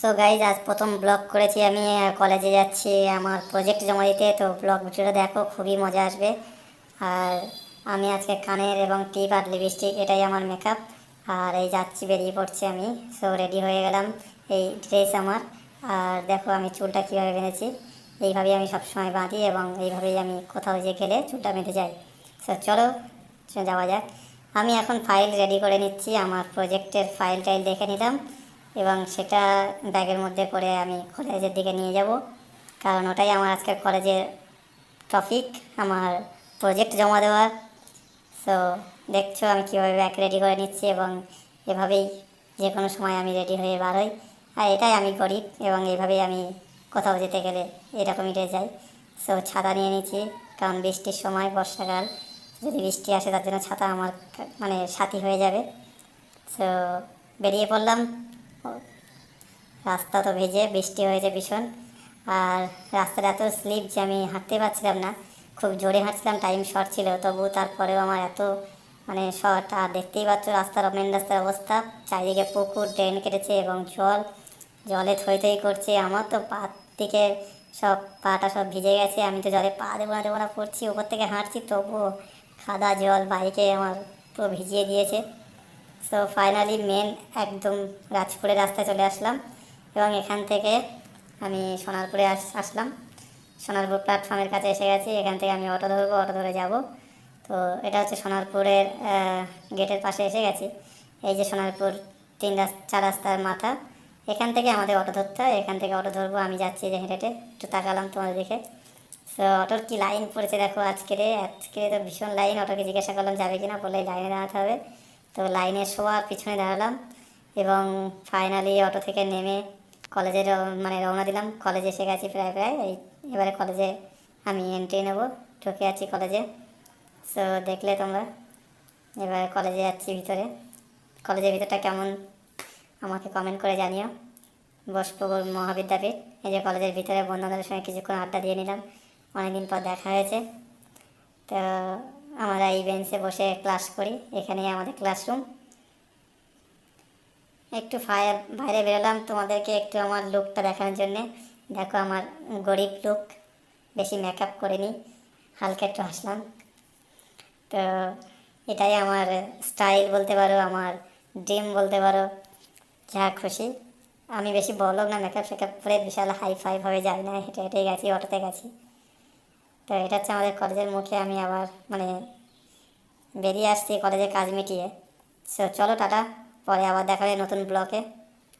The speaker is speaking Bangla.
সো গাইজ আজ প্রথম ব্লগ করেছি আমি কলেজে যাচ্ছি আমার প্রজেক্ট জমা দিতে তো ব্লগ ভিডিওটা দেখো, খুবই মজা আসবে। আর আমি আজকে কানের এবং টিপ আর লিপস্টিক এটাই আমার মেকআপ আর এই যাচ্ছি, বেরিয়ে পড়ছি আমি। সো রেডি হয়ে গেলাম, এই ড্রেস আমার। আর দেখো আমি চুলটা কীভাবে বেঁধেছি। এইভাবেই আমি সবসময় বাঁধি এবং এইভাবেই আমি কোথাও যে গেলে চুলটা বেঁধে যাই। সো চলো যাওয়া যাক। আমি এখন ফাইল রেডি করে নিচ্ছি, আমার প্রজেক্টের ফাইল টাইল দেখে নিলাম। এবং সেটা ব্যাগের মধ্যে করে আমি কলেজের দিকে নিয়ে যাব। কারণ ওটাই আমার আজকের কলেজের টপিক আমার প্রজেক্ট জমা দেওয়ার সো দেখছ আমি কীভাবে ব্যাগ রেডি করে নিচ্ছি এবং এভাবেই যে কোনো সময় আমি রেডি হয়ে বার হই। আর এটাই আমি করি এবং এইভাবেই আমি কোথাও যেতে গেলে এরকমই রে যাই। সো ছাতা নিয়ে নিচ্ছি, কারণ বৃষ্টির সময়, বর্ষাকাল, যদি বৃষ্টি আসে তার জন্য ছাতা আমার মানে সাথী হয়ে যাবে। সো বেরিয়ে পড়লাম। রাস্তা তো ভেজে, বৃষ্টি হয়েছে ভীষণ। আর রাস্তাটা এত স্লিপ যে আমি হাঁটতে পারছিলাম না। খুব জোরে হাঁটছিলাম টাইম শর্ট ছিল। তবু তারপরেও আমার এত মানে শর্ট আর দেখতেই পাচ্ছ রাস্তার মেন রাস্তার অবস্থা। চারিদিকে পুকুর ড্রেন কেটেছে এবং জল। জলে থই থই করছে। আমার তো পা থেকে সব পাটা সব ভিজে গেছে। আমি তো জলে পা দেবো না দেবো না করছি, ওপর থেকে হাঁটছি। তবুও খাদা জল বাইকে আমার পুরো ভিজিয়ে দিয়েছে। সো ফাইনালি মেন একদম রাজপুরের রাস্তায় চলে আসলাম এবং এখান থেকে আমি সোনারপুরে আস, আসলাম। সোনারপুর প্ল্যাটফর্মের কাছে এসে গেছি, এখান থেকে আমি অটো ধরবো অটো ধরে যাব। তো, এটা হচ্ছে সোনারপুরের গেটের পাশে এসে গেছি। এই যে সোনারপুর তিন রাস্তা চার রাস্তার মাথা, এখান থেকে আমাদের অটো ধরতে হয়। এখান থেকে অটো ধরবো, আমি যাচ্ছি যে হেঁটে হেঁটে, একটু তাকালাম তোমাদের দিকে। তো অটোর কি লাইন পড়েছে দেখো আজকের আজকে তো ভীষণ লাইন অটোকে জিজ্ঞাসা করলাম, যাবে কিনা? বললে লাইনে দাঁড়াতে হবে। তো লাইনে শোয়া, পিছনে দাঁড়ালাম এবং ফাইনালি অটো থেকে নেমে কলেজে মানে রওনা দিলাম। কলেজে এসে গেছি প্রায় প্রায়। এই এবারে কলেজে আমি এন্ট্রি নেব। ঢুকে আছি কলেজে সো দেখলে তোমরা। এবার কলেজে যাচ্ছি ভিতরে। কলেজের ভিতরটা কেমন? আমাকে কমেন্ট করে জানিও। বসপুকুর মহাবিদ্যাপীঠ। এই যে কলেজের ভিতরে বন্ধুদের সঙ্গে কিছুক্ষণ আড্ডা দিয়ে নিলাম। অনেকদিন পর দেখা হয়েছে। তো আমরা এই বেঞ্চে বসে ক্লাস করি, এখানেই আমাদের ক্লাসরুম একটু ফায়ার বাইরে বেরোলাম, তোমাদেরকে একটু আমার লুকটা দেখানোর জন্যে। দেখো আমার গরিব লুক বেশি মেকআপ করিনি, হালকা একটু হাসলাম। তো এটাই আমার স্টাইল বলতে পারো, আমার ড্রিম বলতে পারো, যা খুশি। আমি বেশি বলো না মেকআপ শেকআপ করে বিশাল হাই ফাই ভাবে যাই না, হেঁটে হেঁটে গেছি, অটোতে গেছি। তো এটা হচ্ছে আমাদের কলেজের মুখে আমি আবার মানে বেরিয়ে আসছি কলেজের কাজ মিটিয়ে। সো চলো টাটা, পরে আবার দেখা হবে নতুন ব্লকে